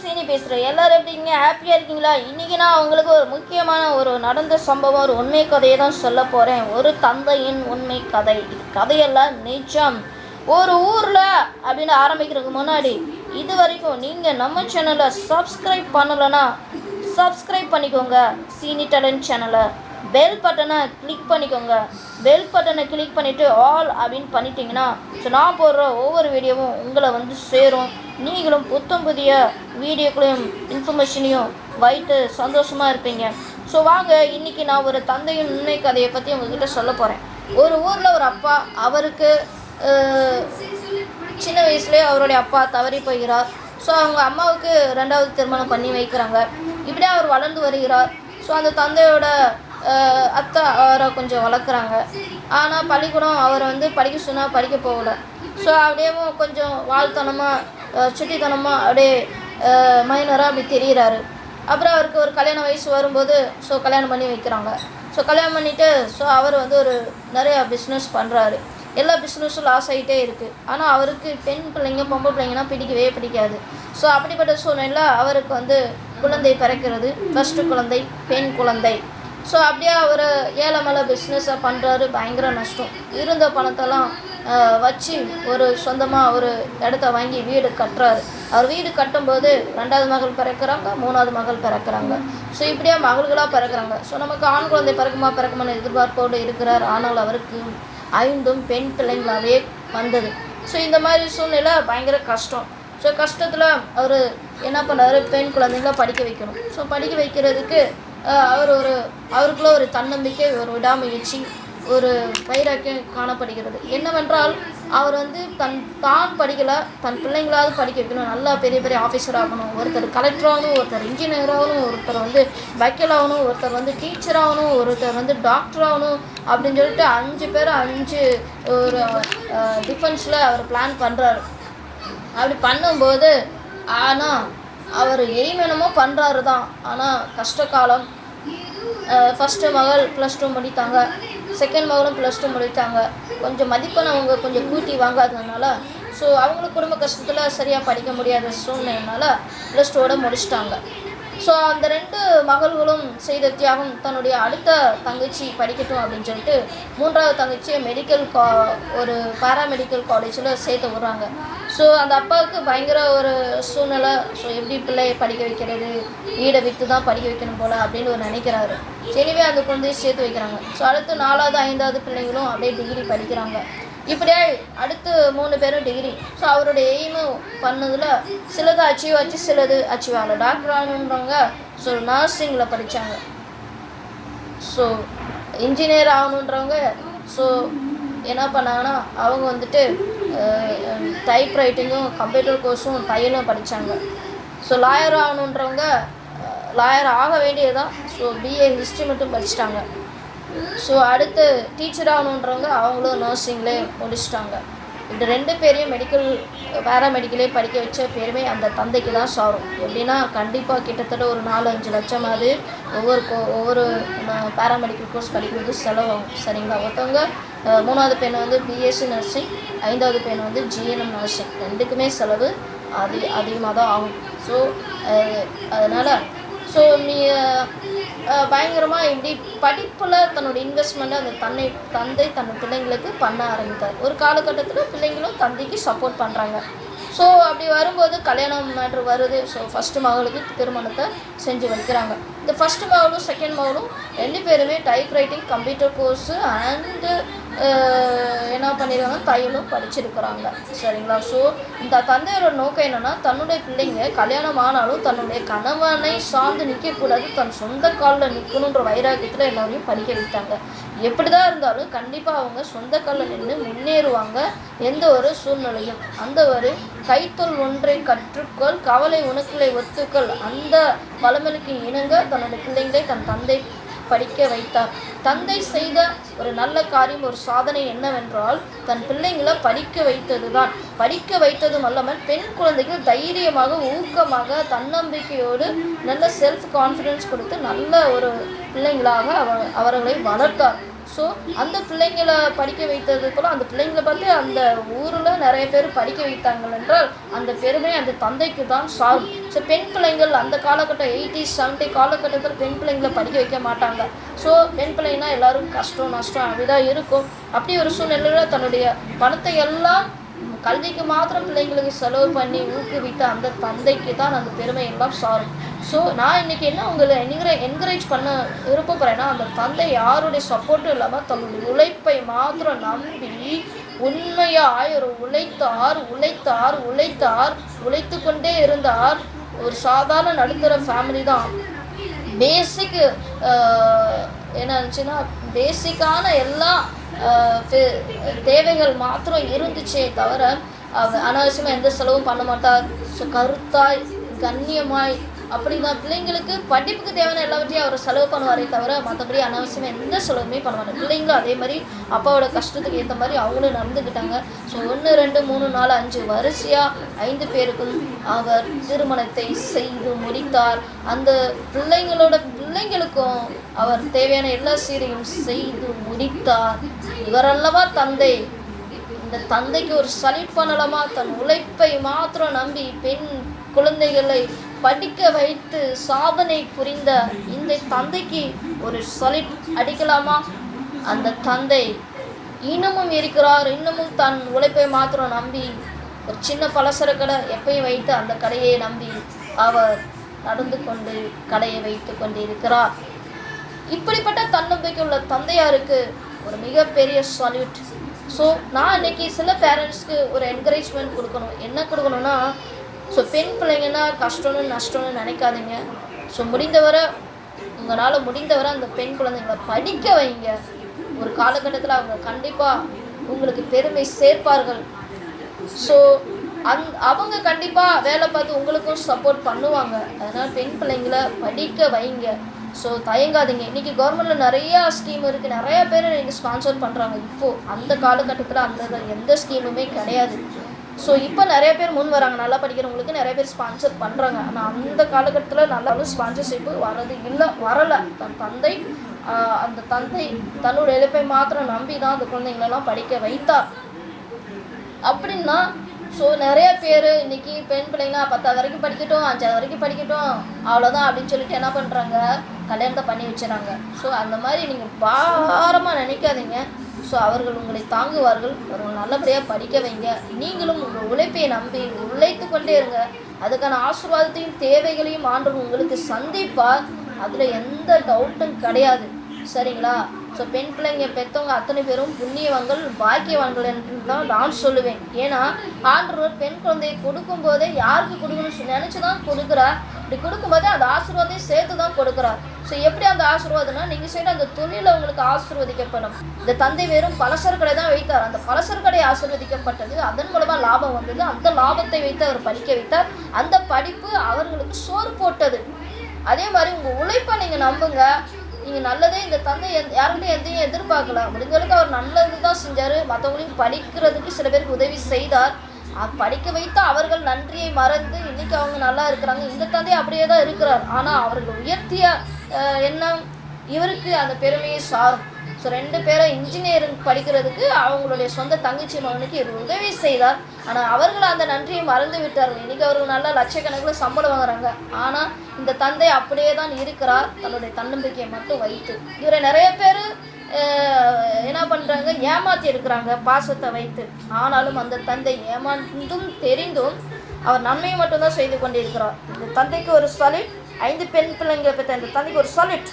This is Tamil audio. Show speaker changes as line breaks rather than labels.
சீனி பேசுகிறேன் எல்லோரும் எப்படிங்க ஹாப்பியாக இருக்கீங்களா? இன்றைக்கி நான் உங்களுக்கு ஒரு முக்கியமான ஒரு நடந்த சம்பவம் ஒரு உண்மை கதையை தான் சொல்ல போகிறேன் ஒரு தந்தையின் உண்மை கதை. இது கதையெல்லாம் நிஜம். ஒரு ஊரில் அப்படின்னு ஆரம்பிக்கிறதுக்கு முன்னாடி இது வரைக்கும் நீங்கள் நம்ம சேனலை சப்ஸ்கிரைப் பண்ணலைன்னா சப்ஸ்கிரைப் பண்ணிக்கோங்க. சீனி டேலண்ட் சேனலை பெல் பட்டனை கிளிக் பண்ணிக்கோங்க. பெல் பட்டனை கிளிக் பண்ணிவிட்டு ஆல் அப்படின்னு பண்ணிட்டீங்கன்னா ஸோ நான் போடுற ஒவ்வொரு வீடியோவும் உங்களை வந்து சேரும். நீங்களும் புத்தம் புதிய வீடியோக்களையும் இன்ஃபர்மேஷனையும் வைத்து சந்தோஷமாக இருப்பீங்க. ஸோ வாங்க இன்றைக்கி நான் ஒரு தந்தையின் உண்மை கதையை பற்றி உங்ககிட்ட சொல்ல போகிறேன் ஒரு ஊரில் ஒரு அப்பா அவருக்கு சின்ன வயசுலேயே அவருடைய அப்பா தவறி போகிறார். ஸோ அவங்க அம்மாவுக்கு ரெண்டாவது திருமணம் பண்ணி வைக்கிறாங்க. இப்படியே அவர் வளர்ந்து வருகிறார். ஸோ அந்த தந்தையோட அத்தை அவரை கொஞ்சம் வளர்க்குறாங்க. ஆனால் பள்ளிக்கூடம் அவரை வந்து படிக்க சொன்னால் படிக்க போகல. ஸோ அப்படியே கொஞ்சம் வாழ்த்தனமாக சுட்டித்தனமாக அப்படியே மைனராக அப்படி தெரிகிறாரு அப்புறம் அவருக்கு ஒரு கல்யாண வயசு வரும்போது ஸோ கல்யாணம் பண்ணி வைக்கிறாங்க. ஸோ கல்யாணம் பண்ணிவிட்டு ஸோ அவர் வந்து ஒரு நிறையா பிஸ்னஸ் பண்ணுறாரு எல்லா பிஸ்னஸும் லாஸ் ஆகிட்டே இருக்குது ஆனால் அவருக்கு பெண் பிள்ளைங்க பொம்பை பிள்ளைங்கன்னா பிடிக்கவே பிடிக்காது. ஸோ அப்படிப்பட்ட சூழ்நிலையில் அவருக்கு வந்து குழந்தை பிறக்கிறது. ஃபஸ்ட்டு குழந்தை பெண் குழந்தை. ஸோ அப்படியே அவர் ஏலமலை பிஸ்னஸை பண்ணுறாரு பயங்கர நஷ்டம். இருந்த பணத்தெல்லாம் வச்சு ஒரு சொந்தமாக ஒரு இடத்த வாங்கி வீடு கட்டுறாரு. அவர் வீடு கட்டும்போது ரெண்டாவது மகள் பிறக்கிறாங்க மூணாவது மகள் பிறக்கிறாங்க. ஸோ இப்படியே மகள்களாக பிறக்கிறாங்க. ஸோ நமக்கு ஆண் குழந்தை பிறக்குமா பிறக்குமான்னு எதிர்பார்ப்போடு இருக்கிறார். ஆனால் அவருக்கு ஐந்தும் பெண் பிள்ளைங்களாவே வந்தது. ஸோ இந்த மாதிரி சூழ்நிலை பயங்கர கஷ்டம். ஸோ கஷ்டத்தில் அவர் என்ன பண்ணாரு? பெண் குழந்தைங்கள படிக்க வைக்கணும். ஸோ படிக்க வைக்கிறதுக்கு அவர் ஒரு அவருக்குள்ள ஒரு தன்னம்பிக்கை ஒரு விடாமுயற்சி ஒரு வைராக்கியம் காணப்படுகிறது. என்னவென்றால் அவர் வந்து தன் தான் படிக்கலை தன் பிள்ளைங்களாவது படிக்க வைக்கணும் நல்லா பெரிய பெரிய ஆஃபீஸர் ஆகணும் ஒருத்தர் கலெக்டராகணும் ஒருத்தர் இன்ஜினியராகணும் ஒருத்தர் வந்து வக்கீல் ஆகணும் ஒருத்தர் வந்து டீச்சர் ஆகணும் ஒருத்தர் வந்து டாக்டர் ஆகணும் அப்படின்னு சொல்லிட்டு அஞ்சு பேர் அஞ்சு ஒரு டிஃபென்ஸில் அவர் பிளான் பண்ணுறாரு அப்படி பண்ணும்போது ஆனால் அவர் எய்ம் என்னமோ பண்ணுறாரு தான் ஆனால் கஷ்ட காலம் ஃபஸ்ட்டு மகள் ப்ளஸ் டூ முடித்தாங்க. செகண்ட் மகளும் ப்ளஸ் டூ முடித்தாங்க. கொஞ்சம் மதிப்பெண் அவங்க கொஞ்சம் கூட்டி வாங்காததுனால ஸோ அவங்களுக்கு குடும்ப கஷ்டத்தில் சரியாக படிக்க முடியாத சூழ்நிலைனால ப்ளஸ் டூவோட முடிச்சிட்டாங்க. ஸோ அந்த ரெண்டு மகள்களும் செய்த தியாகம் தன்னுடைய அடுத்த தங்கச்சி படிக்கட்டும் அப்படின்னு சொல்லிட்டு மூன்றாவது தங்கச்சியை மெடிக்கல் கா ஒரு பாராமெடிக்கல் காலேஜில் சேர்த்து விடுறாங்க. ஸோ அந்த அப்பாவுக்கு பயங்கர ஒரு சூழ்நிலை. ஸோ எப்படி பிள்ளையை படிக்க வைக்கிறது? வீடை விற்று தான் படிக்க வைக்கணும் போல் அப்படின்னு ஒரு நினைக்கிறாரு. சரிவே அந்த குழந்தையை சேர்த்து வைக்கிறாங்க. ஸோ அடுத்து நாலாவது ஐந்தாவது பிள்ளைங்களும் அப்படியே டிகிரி படிக்கிறாங்க. இப்படியே அடுத்து மூணு பேரும் டிகிரி ஸோ அவருடைய எய்மும் பண்ணதில் சிலது அச்சீவ் ஆச்சு சிலது அச்சீவ் ஆகல. டாக்டர் ஆகணுன்றவங்க ஸோ நர்சிங்கில் படித்தாங்க ஸோ இன்ஜினியர் ஆகணுன்றவங்க ஸோ என்ன பண்ணாங்கன்னா அவங்க வந்துட்டு டைப் ரைட்டிங்கும் கம்ப்யூட்டர் கோர்ஸும் தையலும் படித்தாங்க ஸோ லாயர் ஆகணுன்றவங்க லாயர் ஆக வேண்டியதுதான். ஸோ பிஏ ஹிஸ்ட்ரி மட்டும் படிச்சிட்டாங்க. ஸோ அடுத்து டீச்சர் ஆகணுன்றவங்க அவங்களும் நர்சிங்லே முடிச்சிட்டாங்க. இந்த ரெண்டு பேரையும் மெடிக்கல் பேரா மெடிக்கலே படிக்க வச்ச பேருமே அந்த தந்தைக்கு தான் சாரும். எப்படின்னா கண்டிப்பாக கிட்டத்தட்ட ஒரு நாலு அஞ்சு லட்சம் ஒவ்வொரு கோ ஒவ்வொரு பேராமெடிக்கல் கோர்ஸ் படிக்கிறது செலவாகும். சரிங்களா? ஒருத்தவங்க மூணாவது பெண் வந்து பிஎஸ்சி நர்சிங் ஐந்தாவது பெண் வந்து ஜிஎன்எம் நர்சிங் ரெண்டுக்குமே செலவு அதி அதிகமாக தான் ஆகும் ஸோ அதனால் ஸோ நீ பயங்கரமாக இப்படி படிப்பில் தன்னோட இன்வெஸ்ட்மெண்ட்டை அந்த தன்னை தந்தை தன் பிள்ளைங்களுக்கு பண்ண ஆரம்பித்தார். ஒரு காலகட்டத்தில் பிள்ளைங்களும் தந்தைக்கு சப்போர்ட் பண்ணுறாங்க ஸோ அப்படி வரும்போது கல்யாணம் மேட்ரு வருது. ஸோ ஃபஸ்ட்டு மகளுக்கு திருமணத்தை செஞ்சு வைக்கிறாங்க. இந்த ஃபஸ்ட்டு மகளும் செகண்ட் மகளும் ரெண்டு பேருமே type writing computer course and என்ன பண்ணியிருக்காங்க தையலும் படிச்சிருக்கிறாங்க. சரிங்களா? ஸோ இந்த தந்தையோட நோக்கம் என்னென்னா தன்னுடைய பிள்ளைங்க கல்யாணம் ஆனாலும் தன்னுடைய கணவனை சார்ந்து நிற்கக்கூடாது தன் சொந்த காலில் நிற்கணுன்ற வைராக்கியத்தில் எல்லோரையும் படிக்க வைத்தாங்க. எப்படி தான் இருந்தாலும் கண்டிப்பாக அவங்க சொந்த காலில் நின்று முன்னேறுவாங்க. எந்த ஒரு சூழ்நிலையும். அந்த ஒரு கைத்தொல் ஒன்றை கற்றுக்கொள் கவலை உனக்குள்ளே ஒத்துக்கள். அந்த பழமொழிக்கு இணங்க தன்னுடைய பிள்ளைங்களை தன் தந்தை படிக்க வைத்தார். தந்தை செய்த ஒரு நல்ல காரியம் ஒரு சாதனை என்னவென்றால் தன் பிள்ளைங்களை படிக்க வைத்ததுதான். படிக்க வைத்ததும் அல்லாமல் பெண் குழந்தைகள் தைரியமாக ஊக்கமாக தன்னம்பிக்கையோடு நல்ல செல்ஃப் கான்ஃபிடென்ஸ் கொடுத்து நல்ல ஒரு பிள்ளைங்களாக அவ அவர்களை வளர்த்தார். ஸோ அந்த பிள்ளைங்களை படிக்க வைத்தது கூட அந்த பிள்ளைங்களை பார்த்து அந்த ஊரில் நிறைய பேர் படிக்க வைத்தாங்கள் என்றால் அந்த பெருமை அந்த தந்தைக்கு தான் சாகும் ஸோ பெண் பிள்ளைங்கள் அந்த காலகட்டம் எயிட்டி செவன்ட்டி காலகட்டத்தில் பெண் பிள்ளைங்களை படிக்க வைக்க மாட்டாங்க. ஸோ பெண் பிள்ளைங்கன்னா எல்லாரும் கஷ்டம் நஷ்டம் அப்படிதான் இருக்கும். அப்படி ஒரு சூழ்நிலையில் தன்னுடைய பணத்தை எல்லாம் கல்விக்கு மாத்திரம் பிள்ளைங்களுக்கு செலவு பண்ணி ஊக்குவித்த அந்த தந்தைக்கு தான் அந்த பெருமை எல்லாம் சாரும் ஸோ நான் இன்னைக்கு என்ன உங்களை என்கரே என்கரேஜ் பண்ண விருப்பப்படுறேன்னா அந்த தந்தை யாருடைய சப்போர்ட்டும் இல்லாமல் தன்னுடைய உழைப்பை மாத்திரம் நம்பி உண்மையாய் ஒரு உழைத்தார் உழைத்தார் உழைத்தார் உழைத்து கொண்டே இருந்தார். ஒரு சாதாரண நடுத்தர ஃபேமிலி தான். பேசிக் என்ன இருந்துச்சுன்னா பேசிக்கான எல்லா தேவைகள் மாத்திரம் இருந்துச்சே தவிர அவர் அனாவசியமாக எந்த செலவும் பண்ண மாட்டார் ஸோ கருத்தாய் கண்ணியமாய் அப்படிதான். பிள்ளைங்களுக்கு படிப்புக்கு தேவையான எல்லாவற்றையும் அவர் செலவு பண்ணுவாரே தவிர மற்றபடி அனாவசியமாக எந்த செலவுமே பண்ண மாட்டார். பிள்ளைங்களும் அதே மாதிரி அப்பாவோட கஷ்டத்துக்கு ஏற்ற மாதிரி அவங்களும் நடந்துக்கிட்டாங்க. ஸோ ஒன்று ரெண்டு மூணு நாலு அஞ்சு வரிசையாக ஐந்து பேருக்கும் அவர் திருமணத்தை செய்து முடித்தார். அந்த பிள்ளைங்களோட பிள்ளைங்களுக்கும் அவர் தேவையான எல்லா சீரையும் செய்து முடித்தார். இவரல்லவா தந்தை. இந்த தந்தைக்கு ஒரு சலிட் பண்ணலாமா தன் உழைப்பை மாத்திரம் நம்பி பெண் குழந்தைகளை படிக்க வைத்து சாதனை புரிந்த இந்த தந்தைக்கு ஒரு சலிட் அடிக்கலாமா? அந்த தந்தை இன்னமும் இருக்கிறார். இன்னமும் தன் உழைப்பை மாத்திரம் நம்பி ஒரு சின்ன பலசர கடை எப்பயும் வைத்து அந்த கடையை நம்பி அவர் நடந்து கொண்டு கடையை வைத்து கொண்டு இருக்கிறார் இப்படிப்பட்ட தன்னம்பிக்கை உள்ள தந்தையாருக்கு ஒரு மிகப்பெரிய சால்யூட் ஸோ நான் இன்னைக்கு சில பேரண்ட்ஸ்க்கு ஒரு என்கரேஜ்மெண்ட் கொடுக்கணும். என்ன கொடுக்கணும்னா ஸோ பெண் பிள்ளைங்கன்னா கஷ்டம்னு நஷ்டம்னு நினைக்காதீங்க. ஸோ முடிந்தவரை உங்களால் முடிந்தவரை அந்த பெண் குழந்தைங்களை படிக்க வைங்க. ஒரு காலகட்டத்தில் அவங்க கண்டிப்பாக உங்களுக்கு பெருமை சேர்ப்பார்கள். ஸோ அந் அவங்க கண்டிப்பாக வேலை பார்த்து உங்களுக்கும் சப்போர்ட் பண்ணுவாங்க. அதனால் பெண் பிள்ளைங்களை படிக்க வைங்க. ஸோ தயங்காதீங்க. இன்றைக்கி கவர்மெண்ட்டில் நிறையா ஸ்கீம் இருக்குது நிறையா பேர் இங்கே ஸ்பான்சர் பண்ணுறாங்க இப்போது அந்த காலகட்டத்தில் அந்த எந்த ஸ்கீமுமே கிடையாது. ஸோ இப்போ நிறைய பேர் முன் வராங்க. நல்லா படிக்கிறவங்களுக்கு நிறைய பேர் ஸ்பான்சர் பண்ணுறாங்க ஆனால் அந்த காலகட்டத்தில் நல்லாலும் ஸ்பான்சர்ஷிப்பு வரது இல்லை. வரலை. தன் தந்தை அந்த தந்தை தன்னோட இழப்பை மாத்திரம் நம்பி தான் அந்த குழந்தைங்களெல்லாம் படிக்க வைத்தார். அப்படின்னா ஸோ நிறைய பேர் இன்னைக்கு பெண் பிள்ளைங்க பத்தாவது வரைக்கும் படிக்கட்டும் அஞ்சாவது வரைக்கும் படிக்கட்டும் அவ்வளோதான் அப்படின்னு சொல்லிட்டு என்ன பண்ணுறாங்க கல்யாணத்தை பண்ணி வச்சுறாங்க. ஸோ அந்த மாதிரி நீங்கள் பாரமாக நினைக்காதீங்க. ஸோ அவர்கள் உங்களை தாங்குவார்கள். அவர்கள் நல்லபடியாக படிக்க வைங்க. நீங்களும் உங்கள் உழைப்பை நம்பி உழைத்து கொண்டே இருங்க. அதுக்கான ஆசீர்வாதத்தையும் தேவைகளையும் ஆண்டவர் உங்களுக்கு சந்திப்பார். அதில் எந்த டவுட்டும் கிடையாது. சரிங்களா? ஸோ பெண் பிள்ளைங்க பெற்றவங்க அத்தனை பேரும் புண்ணியவங்கள் பாக்கியவான்கள் என்று தான் நான் சொல்லுவேன். ஏன்னா ஆண்டவர் பெண் குழந்தையை கொடுக்கும்போதே யாருக்கு கொடுக்கணும்னு சொல்லி நினச்சி தான் கொடுக்குறார். இப்படி கொடுக்கும்போதே அந்த ஆசீர்வாதையும் சேர்த்து தான் கொடுக்குறார். ஸோ எப்படி அந்த ஆசீர்வாதம்னா நீங்கள் செய்கிற அந்த தொழிலில் உங்களுக்கு ஆசீர்வதிக்கப்படும். இந்த தந்தை வெறும் பலசர் கடை தான் வைத்தார். அந்த பலசர் கடை ஆசீர்வதிக்கப்பட்டது அதன் மூலமாக லாபம் வந்தது. அந்த லாபத்தை வைத்து அவர் படிக்க வைத்தார். அந்த படிப்பு அவர்களுக்கு சோறு போட்டது. அதே மாதிரி உங்கள் உழைப்பை நீங்கள் நம்புங்க. நீங்கள் நல்லதே இந்த தந்தை எந் யாருக்கிட்டையும் எதையும் எதிர்பார்க்கல. முடிஞ்சளவுக்கு அவர் நல்லது தான் செஞ்சார். மற்றவங்களையும் படிக்கிறதுக்கு சில பேருக்கு உதவி செய்தார். படிக்க வைத்த அவர்கள் நன்றியை மறந்து இன்றைக்கி அவங்க நல்லா இருக்கிறாங்க. இந்த தந்தை அப்படியே தான் இருக்கிறார். ஆனால் அவர்கள் உயர்த்திய எண்ணம் இவருக்கு அந்த பெருமையை சாரும். ஸோ ரெண்டு பேரும் இன்ஜினியரிங் படிக்கிறதுக்கு அவங்களுடைய சொந்த தங்கச்சி மகனுக்கு இவர் உதவி செய்தார். ஆனால் அவர்கள் அந்த நன்றியை மறந்து விட்டார்கள். இன்னைக்கு அவர்கள் நல்லா லட்சக்கணக்கில் சம்பளம் வாங்குறாங்க. ஆனால் இந்த தந்தை அப்படியே தான் இருக்கிறார். தன்னுடைய தன்னம்பிக்கையை மட்டும் வைத்து. இவரை நிறைய பேர் என்ன பண்ணுறாங்க ஏமாத்தி இருக்கிறாங்க பாசத்தை வைத்து. ஆனாலும் அந்த தந்தை ஏமாந்தும் தெரிந்தும் அவர் நன்மையை மட்டும்தான் செய்து கொண்டிருக்கிறார். இந்த தந்தைக்கு ஒரு சாலிட் ஐந்து பெண் பிள்ளைங்களை பெற்ற இந்த தந்தைக்கு ஒரு சாலிட்